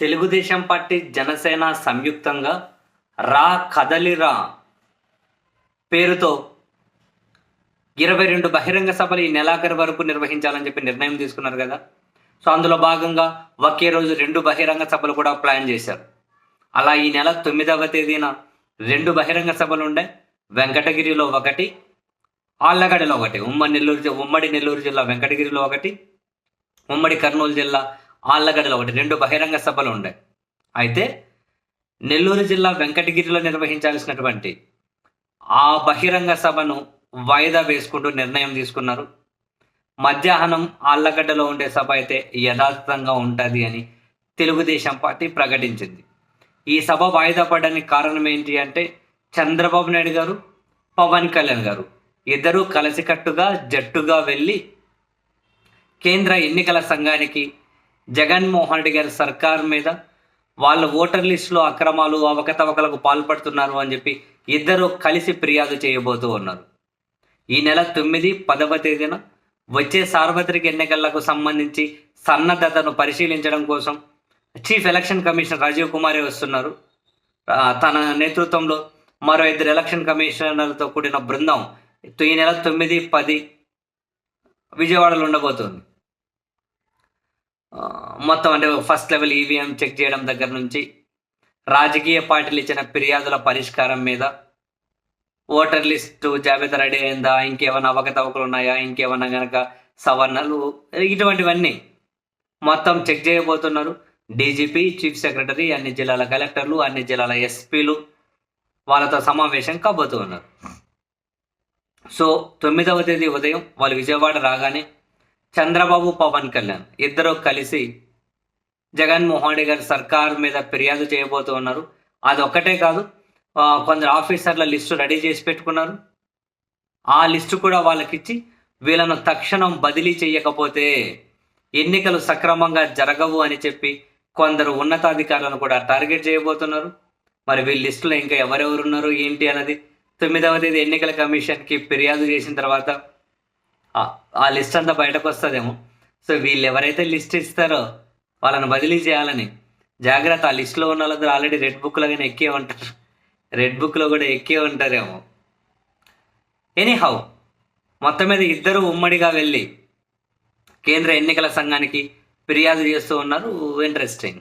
Telugu Desam party Janasena సంయుక్తంగా రా కదలిరా పేరుతో ఇరవై రెండు బహిరంగ సభలు ఈ నెలాఖరు వరకు నిర్వహించాలని చెప్పి నిర్ణయం తీసుకున్నారు కదా. సో అందులో భాగంగా ఒకే రోజు రెండు బహిరంగ సభలు కూడా ప్లాన్ చేశారు. అలా ఈ నెల తొమ్మిదవ తేదీన రెండు బహిరంగ సభలు ఉండే. వెంకటగిరిలో ఒకటి ఆళ్ళగడ్డలో ఒకటి ఉమ్మడి నెల్లూరు ఉమ్మడి నెల్లూరు జిల్లా వెంకటగిరిలో ఒకటి ఉమ్మడి కర్నూలు జిల్లా ఆళ్ళగడ్డలో ఒకటి రెండు బహిరంగ సభలు ఉండే. అయితే నెల్లూరు జిల్లా వెంకటగిరిలో నిర్వహించాల్సినటువంటి ఆ బహిరంగ సభను వాయిదా వేసుకుంటూ నిర్ణయం తీసుకున్నారు. మధ్యాహ్నం ఆళ్ళగడ్డలో ఉండే సభ అయితే యథార్థంగా ఉంటుంది అని తెలుగుదేశం పార్టీ ప్రకటించింది. ఈ సభ వాయిదా పడడానికి కారణం ఏంటి అంటే చంద్రబాబు నాయుడు గారు పవన్ కళ్యాణ్ గారు ఇద్దరూ కలిసికట్టుగా జట్టుగా వెళ్ళి కేంద్ర ఎన్నికల సంఘానికి జగన్మోహన్ రెడ్డి గారి సర్కార్ మీద వాళ్ళ ఓటర్ లిస్టులో అక్రమాలు అవకతవకలకు పాల్పడుతున్నారు అని చెప్పి ఇద్దరు కలిసి ఫిర్యాదు చేయబోతూ ఉన్నారు. ఈ నెల తొమ్మిది పదవ తేదీన వచ్చే సార్వత్రిక ఎన్నికలకు సంబంధించి సన్నద్ధతను పరిశీలించడం కోసం చీఫ్ ఎలక్షన్ కమిషనర్ రాజీవ్ కుమారే వస్తున్నారు. తన నేతృత్వంలో మరో ఇద్దరు ఎలక్షన్ కమిషనర్లతో కూడిన బృందం ఈ నెల తొమ్మిది పది విజయవాడలో ఉండబోతుంది. మొత్తం అంటే ఫస్ట్ లెవెల్ ఈవీఎం చెక్ చేయడం దగ్గర నుంచి రాజకీయ పార్టీలు ఇచ్చిన ఫిర్యాదుల పరిష్కారం మీద ఓటర్ లిస్టు జాబితా రెడీ అయిందా? ఇంకేమైనా అవకతవకలు ఉన్నాయా? ఇంకేమైనా గనక సవరణలు? ఇటువంటివన్నీ మొత్తం చెక్ చేయబోతున్నారు. డీజీపీ చీఫ్ సెక్రటరీ అన్ని జిల్లాల కలెక్టర్లు అన్ని జిల్లాల ఎస్పీలు వాళ్ళతో సమావేశం కాబోతున్నారు. సో తొమ్మిదవ తేదీ ఉదయం వాళ్ళు విజయవాడ రాగానే చంద్రబాబు పవన్ కళ్యాణ్ ఇద్దరు కలిసి జగన్మోహన్ రెడ్డి గారి సర్కార్ మీద ఫిర్యాదు చేయబోతూ ఉన్నారు. అది ఒక్కటే కాదు కొందరు ఆఫీసర్ల లిస్టు రెడీ చేసి పెట్టుకున్నారు. ఆ లిస్టు కూడా వాళ్ళకిచ్చి వీళ్ళను తక్షణం బదిలీ చేయకపోతే ఎన్నికలు సక్రమంగా జరగవు అని చెప్పి కొందరు ఉన్నతాధికారులను కూడా టార్గెట్ చేయబోతున్నారు. మరి వీళ్ళ లిస్టులో ఇంకా ఎవరెవరు ఉన్నారు ఏంటి అన్నది తొమ్మిదవ తేదీ ఎన్నికల కమిషన్కి ఫిర్యాదు చేసిన తర్వాత ఆ లిస్ట్ అంతా బయటకు వస్తుందేమో సో వీళ్ళు ఎవరైతే లిస్ట్ ఇస్తారో వాళ్ళని బదిలీ చేయాలని. జాగ్రత్త ఆ లిస్ట్లో ఉన్న వాళ్ళందరూ ఆల్రెడీ రెడ్ బుక్లో కానీ ఎక్కే ఉంటారు. రెడ్ బుక్లో కూడా ఎక్కే ఉంటారేమో. ఎనీహౌ మొత్తం మీద ఇద్దరు ఉమ్మడిగా వెళ్ళి కేంద్ర ఎన్నికల సంఘానికి ఫిర్యాదు చేస్తూ ఉన్నారు. ఇంట్రెస్టింగ్